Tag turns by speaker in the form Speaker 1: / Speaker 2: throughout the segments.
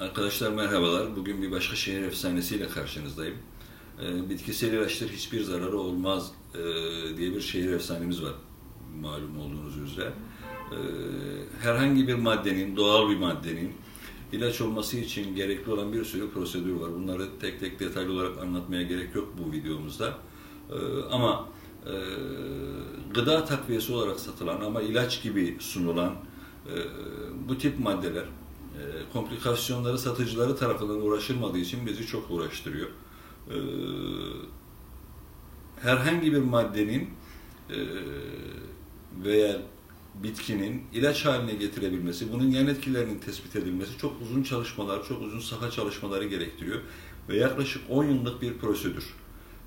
Speaker 1: Arkadaşlar merhabalar. Bugün bir başka şehir efsanesiyle karşınızdayım. Ee, bitkisel ilaçlar hiçbir zararı olmaz e, diye bir şehir efsanemiz var. Malum olduğunuz üzere. Ee, herhangi bir maddenin, doğal bir maddenin ilaç olması için gerekli olan bir sürü prosedür var. Bunları tek tek detaylı olarak anlatmaya gerek yok bu videomuzda. Ee, ama e, gıda takviyesi olarak satılan ama ilaç gibi sunulan e, bu tip maddeler e, komplikasyonları satıcıları tarafından uğraşılmadığı için bizi çok uğraştırıyor. E, herhangi bir maddenin e, veya bitkinin ilaç haline getirebilmesi, bunun yan etkilerinin tespit edilmesi çok uzun çalışmalar, çok uzun saha çalışmaları gerektiriyor ve yaklaşık 10 yıllık bir prosedür.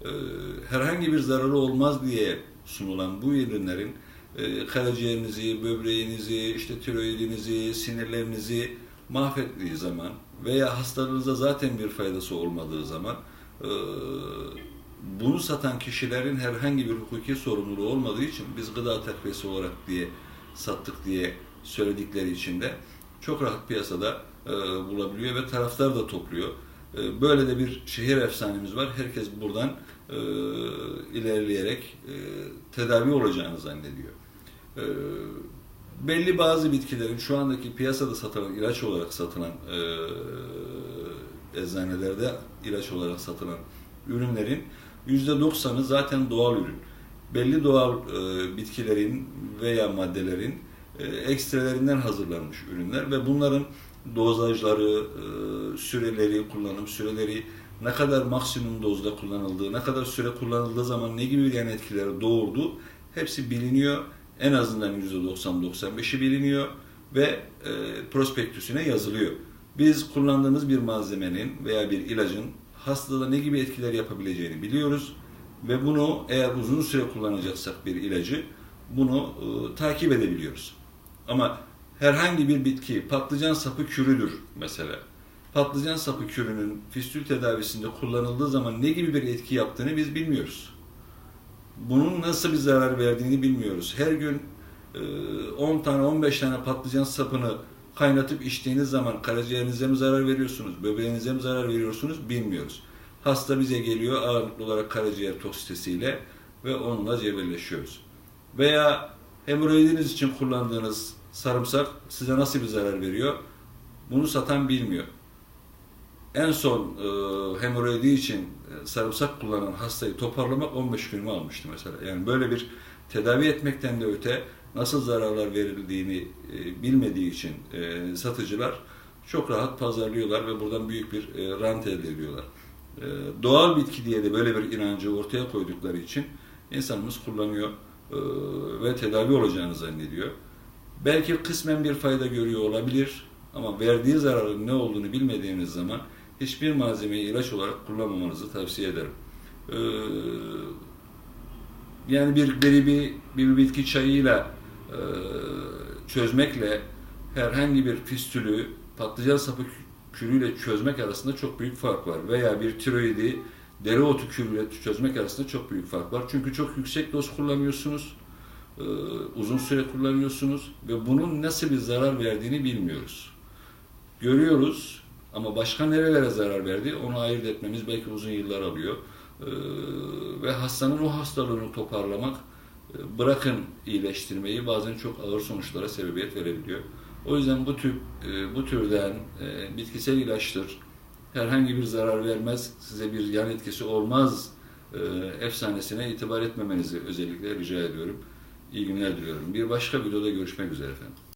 Speaker 1: E, herhangi bir zararı olmaz diye sunulan bu ürünlerin e, karaciğerinizi, böbreğinizi, işte tiroidinizi, sinirlerinizi mahvettiği zaman veya hastalığınıza zaten bir faydası olmadığı zaman e, bunu satan kişilerin herhangi bir hukuki sorumluluğu olmadığı için biz gıda takviyesi olarak diye sattık diye söyledikleri için de çok rahat piyasada e, bulabiliyor ve taraftar da topluyor. E, böyle de bir şehir efsanemiz var. Herkes buradan e, ilerleyerek e, tedavi olacağını zannediyor. E, belli bazı bitkilerin şu andaki piyasada satılan ilaç olarak satılan e, eczanelerde ilaç olarak satılan ürünlerin %90'ı zaten doğal ürün. Belli doğal e, bitkilerin veya maddelerin e, ekstrelerinden hazırlanmış ürünler ve bunların dozajları, e, süreleri, kullanım süreleri, ne kadar maksimum dozda kullanıldığı, ne kadar süre kullanıldığı zaman ne gibi yan etkileri doğurdu hepsi biliniyor. En azından %90-95'i biliniyor ve e, prospektüsüne yazılıyor. Biz kullandığımız bir malzemenin veya bir ilacın hastada ne gibi etkiler yapabileceğini biliyoruz ve bunu eğer uzun süre kullanacaksak bir ilacı bunu e, takip edebiliyoruz. Ama herhangi bir bitki patlıcan sapı kürüdür mesela. Patlıcan sapı kürünün fistül tedavisinde kullanıldığı zaman ne gibi bir etki yaptığını biz bilmiyoruz. Bunun nasıl bir zarar verdiğini bilmiyoruz. Her gün e, 10 tane 15 tane patlıcan sapını kaynatıp içtiğiniz zaman karaciğerinize mi zarar veriyorsunuz, böbreğinize mi zarar veriyorsunuz bilmiyoruz. Hasta bize geliyor ağırlıklı olarak karaciğer toksitesiyle ve onunla cebelleşiyoruz. Veya hemoroidiniz için kullandığınız sarımsak size nasıl bir zarar veriyor? Bunu satan bilmiyor. En son e, hemoroidi için e, sarımsak kullanan hastayı toparlamak 15 günümü almıştı mesela. Yani böyle bir tedavi etmekten de öte nasıl zararlar verildiğini e, bilmediği için e, satıcılar çok rahat pazarlıyorlar ve buradan büyük bir e, rant elde ediyorlar. E, doğal bitki diye de böyle bir inancı ortaya koydukları için insanımız kullanıyor e, ve tedavi olacağını zannediyor. Belki kısmen bir fayda görüyor olabilir ama verdiği zararın ne olduğunu bilmediğiniz zaman hiçbir malzemeyi ilaç olarak kullanmamanızı tavsiye ederim. Ee, yani bir gribi bir bitki çayıyla e, çözmekle herhangi bir fistülü patlıcan sapı kürüyle çözmek arasında çok büyük fark var. Veya bir tiroidi dereotu kürüyle çözmek arasında çok büyük fark var. Çünkü çok yüksek doz kullanıyorsunuz, e, uzun süre kullanıyorsunuz ve bunun nasıl bir zarar verdiğini bilmiyoruz. Görüyoruz ama başka nerelere zarar verdi onu ayırt etmemiz belki uzun yıllar alıyor. Ee, ve hastanın o hastalığını toparlamak e, bırakın iyileştirmeyi bazen çok ağır sonuçlara sebebiyet verebiliyor. O yüzden bu tür e, bu türden e, bitkisel ilaçtır. Herhangi bir zarar vermez, size bir yan etkisi olmaz efsanesine itibar etmemenizi özellikle rica ediyorum. İyi günler diliyorum. Bir başka videoda görüşmek üzere efendim.